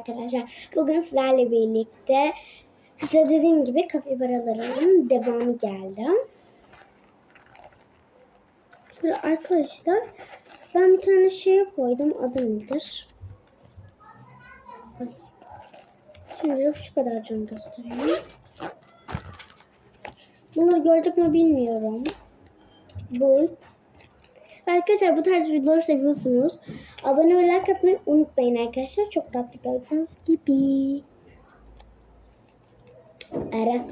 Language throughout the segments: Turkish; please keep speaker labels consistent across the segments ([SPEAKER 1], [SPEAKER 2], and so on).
[SPEAKER 1] arkadaşlar. Bugün sizlerle birlikte size dediğim gibi kapibaraların devamı geldi. Şöyle arkadaşlar ben bir tane şey koydum. Adı nedir? Ay. Şimdi şu kadar can göstereyim. Bunları gördük mü bilmiyorum. Bu Arkadaşlar bu tarz videoları seviyorsunuz. Abone ve like atmayı unutmayın arkadaşlar. Çok tatlı gördüğünüz gibi. Ara.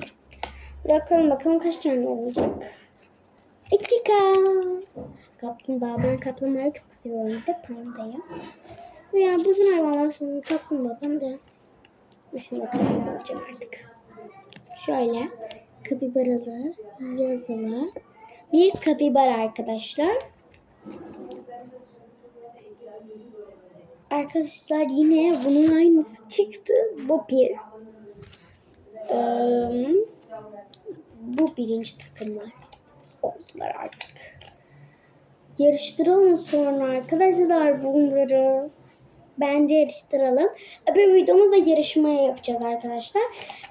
[SPEAKER 1] Bırakalım bakalım kaç tane olacak. 2K. Kaplumbağa. Ben kaplumbağayı çok seviyorum. Bir de pandayı. Yani bütün hayvanlar sonra kaplumbağa panda. Şimdi bakalım ne olacak artık. Şöyle kapibaralı yazılı bir kapibara arkadaşlar. Arkadaşlar yine bunun aynısı çıktı. Bu bir. Ee, bu birinci takımlar oldular artık. Yarıştıralım sonra arkadaşlar bunları. Bence yarıştıralım. Bir videomuzda yarışmaya yapacağız arkadaşlar.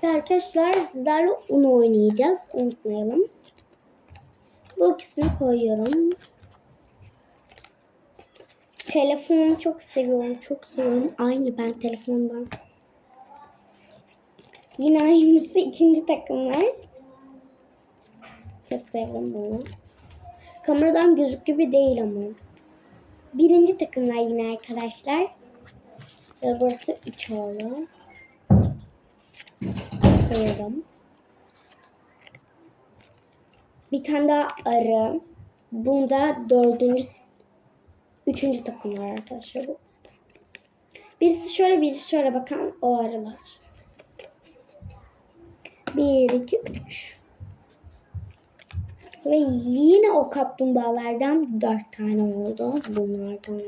[SPEAKER 1] Ve arkadaşlar sizlerle onu oynayacağız. Unutmayalım. Bu ikisini koyuyorum. Telefonu çok seviyorum. Çok seviyorum. Aynı ben telefondan. Yine aynısı ikinci takımlar. Çok sevdim bunu. Kameradan gözük gibi değil ama. Birinci takımlar yine arkadaşlar. Ve burası 3 oldu. Koyalım. Bir tane daha arı. Bunda dördüncü Üçüncü takım var arkadaşlar bu. Birisi şöyle birisi şöyle bakan o arılar. Bir, iki, üç. Ve yine o kaplumbağalardan dört tane oldu. Bunlardan.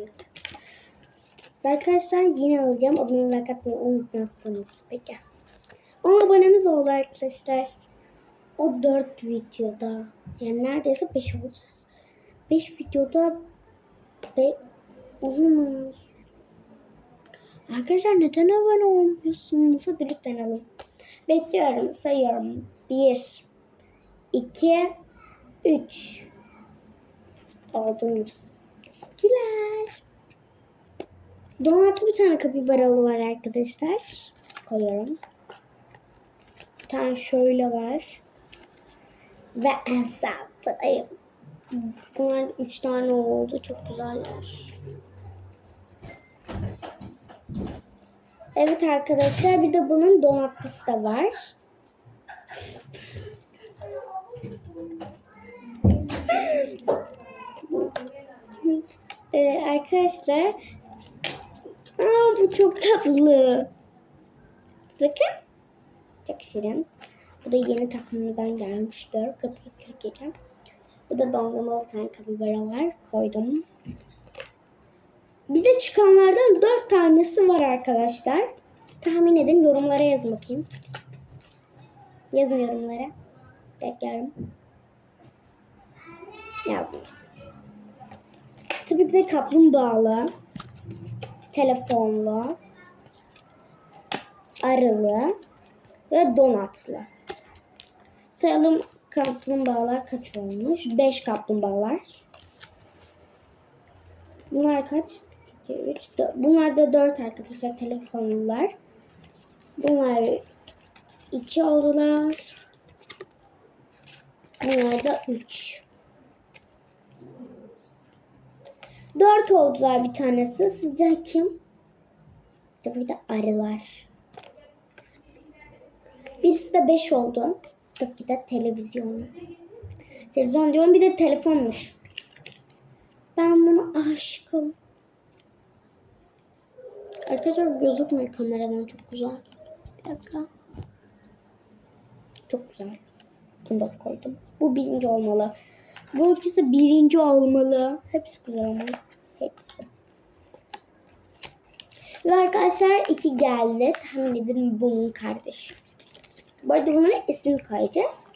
[SPEAKER 1] Arkadaşlar yine alacağım. Abone like unutmazsanız peki. 10 abonemiz oldu arkadaşlar. O dört videoda. Yani neredeyse beş olacağız. Beş videoda ve olamaz. Arkadaşlar neden abone olmuyorsunuz? Hadi lütfen alın. Bekliyorum. Sayıyorum. 1 2 3 Oldunuz. Teşekkürler. Donatlı bir tane kapibaralı var arkadaşlar. Koyuyorum. Bir tane şöyle var. Ve en sevdiğim. Bunlar üç tane oldu. Çok güzeller. Evet arkadaşlar bir de bunun donatlısı da var. ee, arkadaşlar Aa, bu çok tatlı. Bakın. Çok şirin. Bu da yeni takımımızdan gelmiştir. Kapıyı kırık bu da dondurmalı bir tane kapibara var. Koydum. Bize çıkanlardan dört tanesi var arkadaşlar. Tahmin edin yorumlara yazın bakayım. Yazın yorumlara. Bekliyorum. Yazdınız. Tabii bir de kaplumbağalı, telefonlu, arılı ve donatlı. Sayalım kaplumbağalar kaç olmuş? 5 kaplumbağalar. Bunlar kaç? 2, 3, 4. Bunlar da 4 arkadaşlar telefonlular. Bunlar 2 oldular. Bunlar da 3. 4 oldular bir tanesi. Sizce kim? Tabii de arılar. Birisi de 5 oldu. Tabii ki de televizyon. Televizyon diyorum bir de telefonmuş. Ben buna aşkım. Arkadaşlar gözükmüyor kameradan çok güzel. Bir dakika. Çok güzel. Bunu da koydum. Bu birinci olmalı. Bu ikisi birinci olmalı. Hepsi güzel ama. Hepsi. Ve arkadaşlar iki geldi. Tahmin edin bunun kardeşi. Bu arada bunlara isim koyacağız.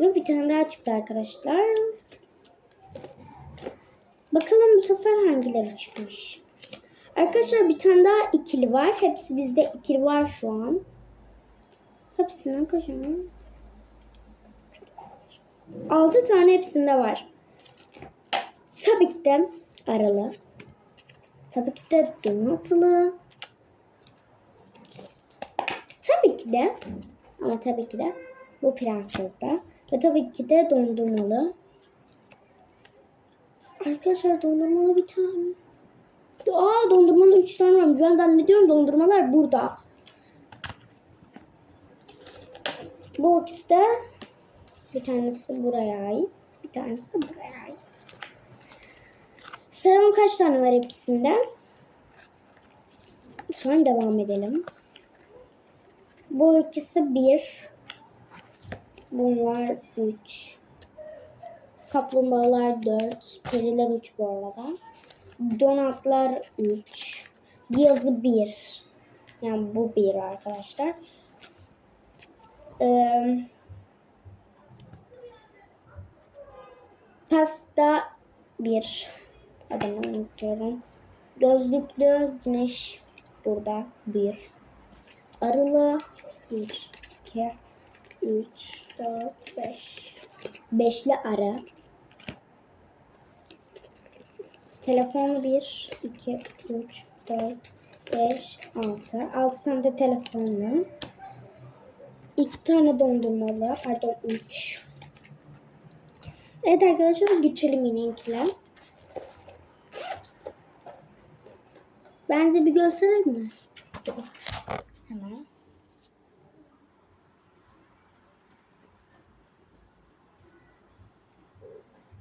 [SPEAKER 1] Ve bir tane daha çıktı arkadaşlar. Bakalım bu sefer hangileri çıkmış. Arkadaşlar bir tane daha ikili var. Hepsi bizde ikili var şu an. Hepsinden kocaman. 6 tane hepsinde var. Tabii ki de aralı. Tabii ki de donatılı. Tabii ki de ama tabii ki de bu prensesler. Ve tabii ki de dondurmalı. Arkadaşlar dondurmalı bir tane. Aa dondurmalı 3 tane varmış. Ben zannediyorum dondurmalar burada. Bu ikisi de bir tanesi buraya ait. Bir tanesi de buraya ait. Sıralım kaç tane var hepsinde? Sonra devam edelim. Bu ikisi bir. Bunlar üç. Kaplumbağalar dört. Periler üç bu arada. Donatlar üç. Yazı bir. Yani bu bir arkadaşlar. Ee, pasta bir. Adını unutuyorum. Gözlüklü güneş burada bir. Arılı bir, iki, üç, dört, beş. Beşli arı. Telefon bir, iki, üç, dört, beş, altı. Altı tane de telefonlu. İki tane dondurmalı. Pardon üç. Evet arkadaşlar geçelim yine Ben size bir göstereyim mi? Hemen.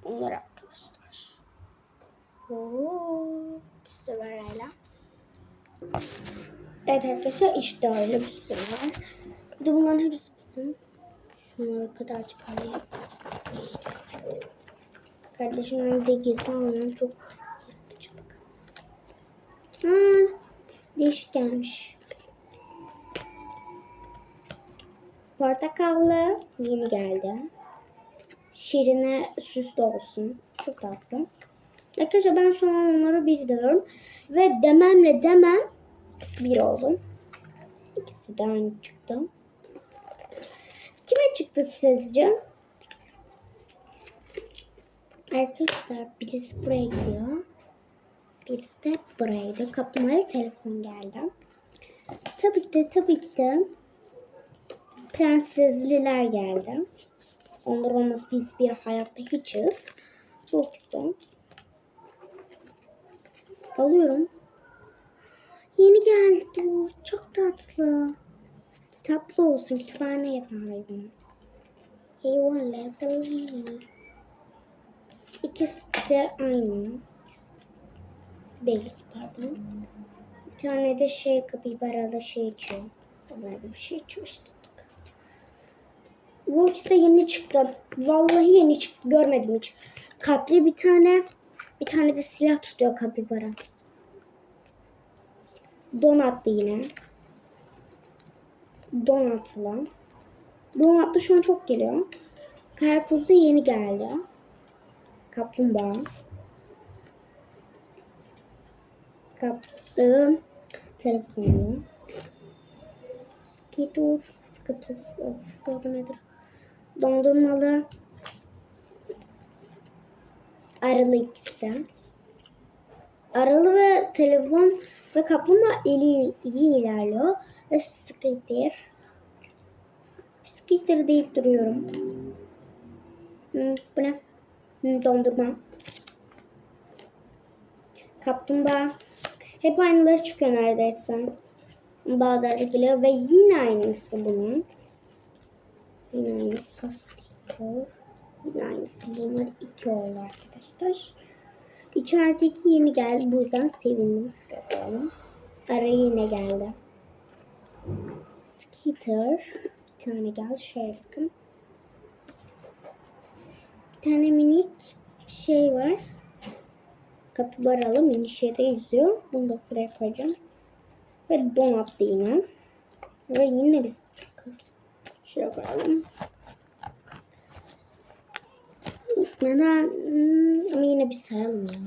[SPEAKER 1] Bunlar arkadaşlar. Oo, bir sürü var hala. Evet arkadaşlar işte öyle bir sürü var. Bir de bunların hepsi benim. Şunları kadarcık alayım. Kardeşim evde gizli almayan çok yaratıcı bak. Ha, değişik gelmiş. Portakallı yeni geldi. Şirine süslü olsun. Çok tatlı. Arkadaşlar ben şu an onlara bir diyorum. Ve dememle demem bir oldum. İkisi de aynı çıktı. Kime çıktı sizce? Arkadaşlar birisi buraya gidiyor. Birisi de buraya gidiyor. Kaplamalı telefon geldi. Tabii ki de tabii ki de prensesliler geldi. Onlar olmaz biz bir hayatta hiçiz. Çok güzel. Alıyorum. Yeni geldi bu. Çok tatlı. Kitaplı olsun. Kütüphane yapardım. Eyvallah. Alayım. İkisi de aynı. Değil pardon. Bir tane de şey kapibaralı şey içiyor. Onlar da bir şey içiyor işte. De yeni çıktı. Vallahi yeni çıktı. Görmedim hiç. Kalpli bir tane bir tane de silah tutuyor kapibara. Donatlı yine. Donatlı. Donatlı şu an çok geliyor. Karpuz da yeni geldi. Kaplumbağa. Kaptım. Telefonu. Skitur. Skitur. Of. Adı nedir? Dondurmalı. Aralı ikisi. Aralı ve telefon ve kaplumbağa eli iyi ilerliyor. Ve skater. Skater deyip duruyorum. Hmm, bu ne? Hmm, dondurma. Kaplumbağa. Hep aynıları çıkıyor neredeyse. Bazıları geliyor ve yine aynısı bunun. Yine aynısı. Yine. Bunlar iki oldu arkadaşlar. 2 artı 2 yeni geldi. Bu yüzden sevindim. Şuraya. Ara yine geldi. Skitter. Bir tane geldi. Şöyle bakın. Bir tane minik şey var. Kapibaralı mini şeyde yüzüyor. Bunu da buraya koyacağım. Ve donatlı yine. Ve yine bir Şuraya koyalım. Neden? Hmm, ama yine bir sayalım ya.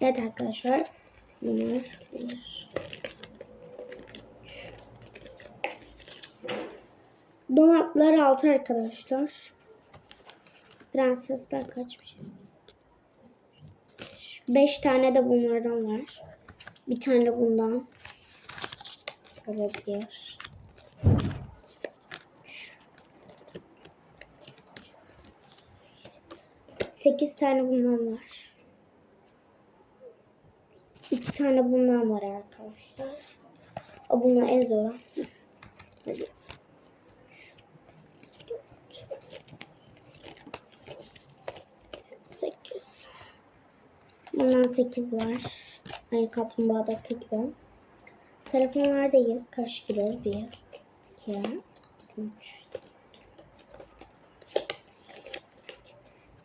[SPEAKER 1] Evet arkadaşlar. Bunlar bir. Donatlar altı arkadaşlar. Prensesler kaçmış? Beş tane de bunlardan var. Bir tane bundan. Olabilir. Sekiz tane bundan var. İki tane bundan var arkadaşlar. O bunlar en zoru. Hadi. Bundan sekiz var. Aynı kaplumbağada kilo. Telefonlardayız. Kaç kilo? Bir, iki, üç,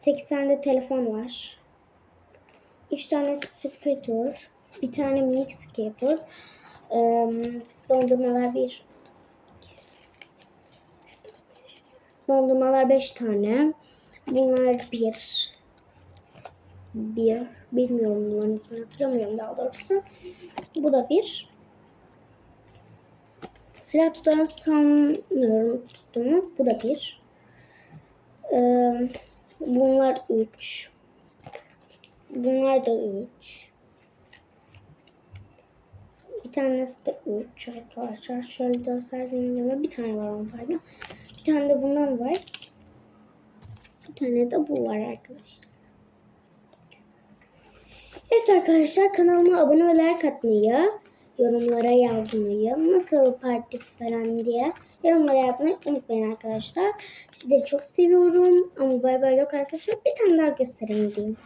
[SPEAKER 1] Sekiz tane de telefon var. Üç tane skater. Bir tane minik skater. Ee, dondurmalar bir. Dondurmalar beş tane. Bunlar bir. Bir. Bilmiyorum bunların ismini hatırlamıyorum daha doğrusu. Bu da bir. Silah tutan sanmıyorum tuttuğumu. Bu da bir. Ee, bunlar üç. Bunlar da üç. Bir tanesi de üç arkadaşlar. Şöyle gösterdiğim bir tane var onun pardon. Bir tane de bundan var. Bir tane de bu var arkadaşlar. Evet arkadaşlar kanalıma abone ve like atmayı, yorumlara yazmayı, nasıl parti falan diye yorumlara yazmayı unutmayın arkadaşlar. Sizleri çok seviyorum ama bay bay yok arkadaşlar. Bir tane daha göstereyim diyeyim.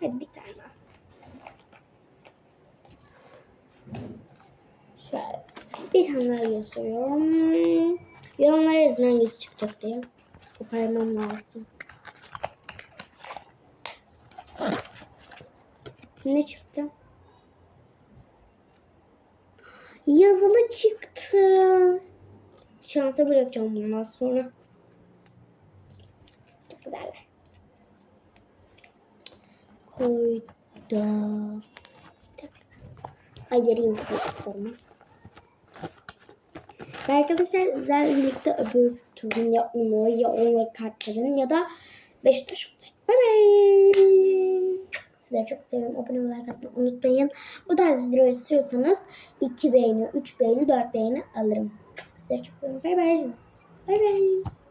[SPEAKER 1] Hadi bir tane daha. Şöyle bir tane daha gösteriyorum. Yorumlara yazın hangisi çıkacak diye. Koparmam lazım. Ne çıktı? Yazılı çıktı. Şansa bırakacağım bundan sonra. Çok güzeller. Koydum. Ayırayım çocuklarımı. Ve Arkadaşlar sizlerle birlikte öbür turun ya onu ya onu kartların ya da Beşiktaş olacak. Bye bye. Sizleri çok seviyorum. Abone olmayı like unutmayın. Bu tarz videolar istiyorsanız 2 beğeni, 3 beğeni, 4 beğeni alırım. Sizleri çok seviyorum. Bye bye. Bye bye.